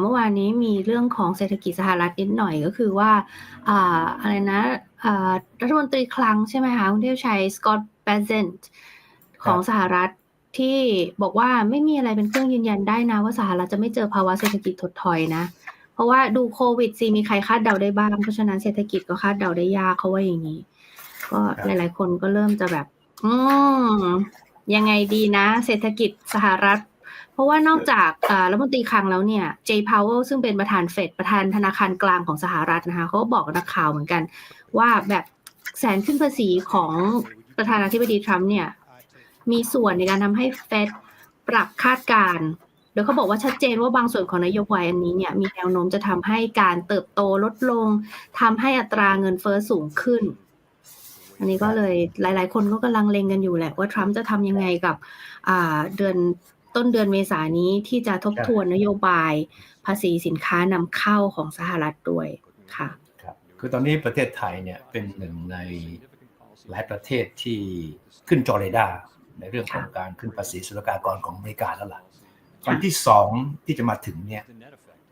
เมื่อวานนี้มีเรื่องของเศรษฐกิจสหรัฐนิดหน่อยก็คือว่าอะไรนะรัฐมนตรีคลังใช่ไหมคะคุณเทพชัยสกอตแบเซนต์ของสหรัฐที่บอกว่าไม่มีอะไรเป็นเครื่องยืนยันได้นะ ว่าสหรัฐจะไม่เจอภาวะเศรษฐกิจถดถอยนะ เพราะว่าดูโควิดซีมีใครคาดเดาได้บ้าง เพราะฉะนั้นเศรษฐกิจก็คาดเดาได้ยากเขาว่าอย่างนี้ ก็หลาย ๆ คนก็เริ่มจะแบบ อืมยังไงดีนะ เศรษฐกิจสหรัฐ เพราะว่านอกจากรัฐมนตรีคลังแล้วเนี่ยเจพาวเวลซึ่งเป็นประธานเฟดประธานธนาคารกลางของสหรัฐนะคะเขาก็บอกนักข่าวเหมือนกัน ว่าแบบแสนขึ้นภาษีของประธานาธิบดีทรัมป์เนี่ยมีส่วนในการทำให้เฟดปรับคาดการณ์โดยเขาบอกว่าชัดเจนว่าบางส่วนของนโยบายอันนี้เนี่ยมีแนวโน้มจะทำให้การเติบโตลดลงทำให้อัตราเงินเฟอ้อสูงขึ้น อันนี้ก็เลยหลาย ๆ คนก็กำลังเลงกันอยู่แหละว่าทรัมป์จะทำยังไงกับเดือน ต้นเดือนเมษายนนี้ที่จะทบทวนนโยบายภาษีสินค้านำเข้าของสหรัฐด้วยค่ะครับคือตอนนี้ประเทศไทยเนี่ยเป็นหนึ่งในหลายประเทศที่ขึ้นจอเรดาร์ในเรื่องของการขึ้นภาษีศุลกากรของอเมริกาแล้วล่ะวันที่สองที่จะมาถึงเนี่ย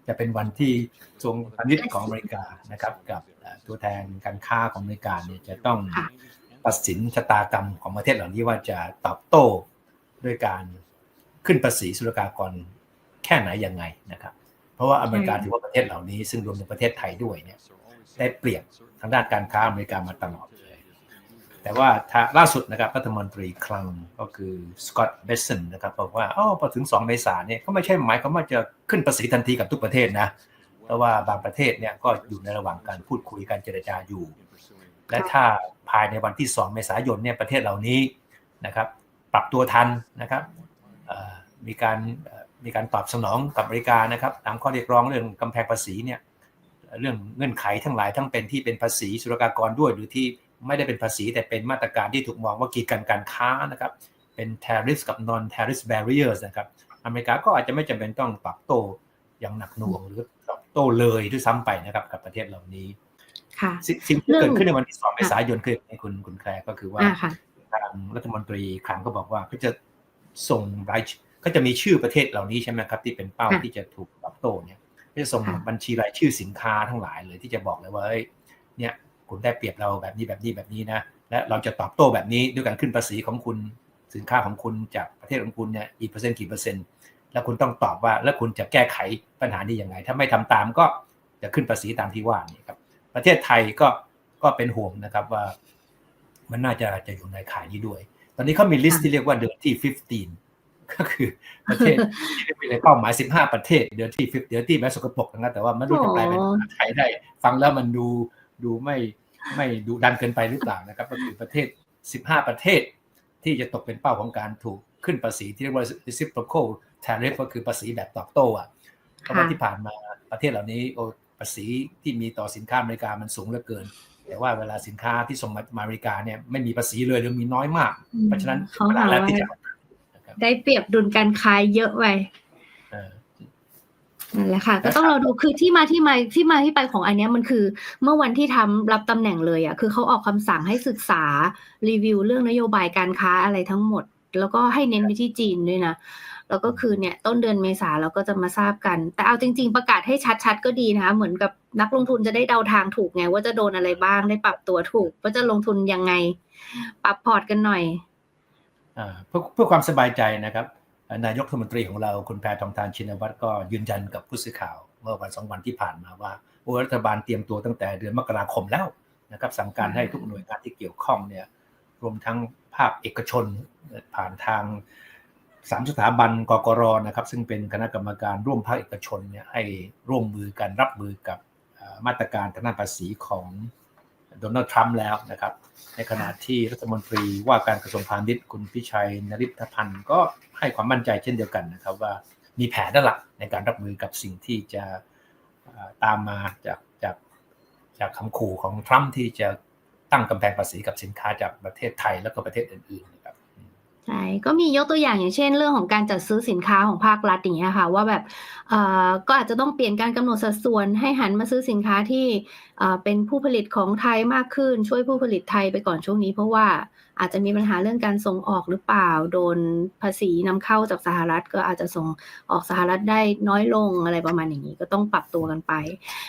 จะเป็นวันที่ทรงพาณิชย์ของอเมริกานะครับกับตัวแทนการค้าของอเมริกาเนี่ยจะต้องตัดสินชะตากรรมของประเทศเหล่านี้ว่าจะตอบโต้ด้วยการ ขึ้นภาษีศุลกากรแค่ไหนยังไงนะครับ เพราะว่าอเมริกาถือว่าประเทศเหล่านี้ ซึ่งรวมถึงประเทศไทยด้วยเนี่ยได้เปรียบทางด้านการค้าอเมริกามาตลอดแต่ว่าล่าสุดนะครับรัฐมนตรีคลังก็คือสกอตต์เบสสันนะครับบอกว่าอ๋อพอถึง 2 เมษาเนี่ยก็ไม่ใช่หมายความว่าจะขึ้นภาษีทันทีกับทุกประเทศนะเพราะว่าบางประเทศเนี่ยก็อยู่ในระหว่างการพูดคุยการเจรจาอยู่ และถ้าภายในวันที่ 2 เมษายนเนี่ยประเทศเหล่านี้นะครับปรับตัวทันนะครับ มีการมีการตอบสนองกับอเมริกานะครับตามข้อเรียกร้องเรื่องกำแพงภาษีเนี่ยเรื่องเงื่อนไขทั้งหลายทั้งเป็นที่เป็นภาษีสุรกากรด้วย หรือที่ไม่ได้เป็นภาษีแต่เป็นมาตรการที่ถูกมองว่ากีดกันการค้านะครับเป็น tariff กับ non tariff barriers นะครับอเมริกาก็อาจจะไม่จำเป็นต้องตอบโต้อย่างหนักหน่วงหรือตอบโต้เลยด้วยซ้ำไปนะครับกับประเทศเหล่านี้สิ่งที่เกิดขึ้นในวันที่สองเมษายนคือในคุณคุณแคร์ก็คือว่าทางรัฐมนตรีคลังก็บอกว่าเขาจะ ส่งรายก็จะมีชื่อประเทศเหล่านี้ใช่ไหมครับ ที่เป็นเป้าที่จะถูกตอบโต้เนี่ยจะส่งบัญชีรายชื่อสินค้าทั้งหลายเลยที่จะบอกเลยว่าเนี่ยคุณได้เปรียบเราแบบนี้แบบนี้แบบนี้นะและเราจะตอบโต้แบบนี้ด้วยการขึ้นภาษีของคุณสินค้าของคุณจากประเทศของคุณเนี่ยกี่เปอร์เซ็นต์กี่เปอร์เซ็นต์แล้วคุณต้องตอบว่าแล้วคุณจะแก้ไขปัญหานี้ยังไง ถ้าไม่ทำตามก็จะขึ้นภาษีตามที่ว่านี่ครับ ประเทศไทยก็ก็เป็นห่วงนะครับว่า มันน่าจะจะอยู่ในข่ายนี้ด้วย ตอนนี้เขามีลิสต์ที่เรียกว่าเดือนที่15 ก็คือประเทศที่มีเป้าหมาย 15 ประเทศเดือนที่5เดือนที่แม้สกปรกนะแต่ว่าไม่รู้จะแปลเป็นภาษาไทยได้ ฟังแล้วมันดูดูไม่ไม่ดูดันเกินไปหรือเปล่านะครับ ก็คือประเทศ 15 ประเทศ ที่จะตกเป็นเป้าของการถูกขึ้นภาษีที่เรียกว่า reciprocal tariff ก็คือภาษีแบบตอบโต้อะเพราะว่าที่ผ่านมาประเทศเหล่านี้โอภาษีที่มีต่อสินค้าอเมริกามันสูงเหลือเกิน แต่ว่าเวลาสินค้าที่ส่งมาอเมริกาเนี่ยไม่มีภาษีเลยหรือมีน้อยมาก เพราะฉะนั้นเวลาแล้วที่จะได้เปรียบดุลการค้าเยอะไปนั่นแหละค่ะก็ต้องเราดูคือที่มาที่มาที่มาที่ไปของอันนี้มันคือ เมื่อวันที่ทำรับตำแหน่งเลยอะคือเขาออกคำสั่งให้ศึกษารีวิวเรื่องนโยบายการค้าอะไรทั้งหมด แล้วก็ให้เน้นไปที่จีนด้วยนะแล้วก็คือเนี่ยต้นเดือนเมษาเราก็จะมาทราบกัน แต่เอาจริง ๆ ประกาศให้ชัดๆก็ดีนะคะเหมือนกับนักลงทุนจะได้เดาทางถูกไง ว่าจะโดนอะไรบ้างได้ปรับตัวถูก ว่าจะลงทุนยังไง ปรับพอร์ตกันหน่อยอ่าเพื่อเพื่อความสบายใจนะครับนายกรัฐมนตรีของเราคุณแพทองทานชินวัตรก็ยืนยันกับผู้สื่อข่าว เมื่อวันสองวันที่ผ่านมาว่ารัฐบาลเตรียมตัวตั้งแต่เดือนมกราคมแล้วนะครับสั่งการให้ทุกหน่วยงานที่เกี่ยวข้องเนี่ย รวมทั้งภาคเอกชนผ่านทางสามสถาบันกกรนะครับ ซึ่งเป็นคณะกรรมการร่วมภาคเอกชนเนี่ยให้ร่วมมือกันรับมือกับมาตรการทางด้านภาษีของโดนัลด์ทรัมป์แล้วนะครับ ในขณะที่รัฐมนตรีว่าการกระทรวงพาณิชย์คุณพิชัยนริพพันธ์ก็ให้ความมั่นใจเช่นเดียวกันนะครับว่ามีแผนนั่นแหละในการรับมือกับสิ่งที่จะตามมาจากจากจากคำขู่ของทรัมป์ที่จะ ตั้งกำแพงภาษีกับสินค้าจากประเทศไทยแล้วก็ประเทศอื่นๆนะครับใช่ก็มียกตัวอย่างอย่างเช่น เรื่องของการจัดซื้อสินค้าของภาครัฐอย่างเงี้ยค่ะว่าแบบเอ่อก็อาจจะต้องเปลี่ยนการกำหนดสัดส่วนให้หันมาซื้อสินค้าที่เอ่อเป็นผู้ผลิตของไทยมากขึ้นช่วยผู้ผลิตไทยไปก่อนช่วงนี้ เพราะว่าอาจจะมีปัญหาเรื่องการส่งออกหรือเปล่า โดนภาษีนำเข้าจากสหรัฐ ก็อาจจะส่งออกสหรัฐได้น้อยลงอะไรประมาณอย่างนี้ ก็ต้องปรับตัวกันไป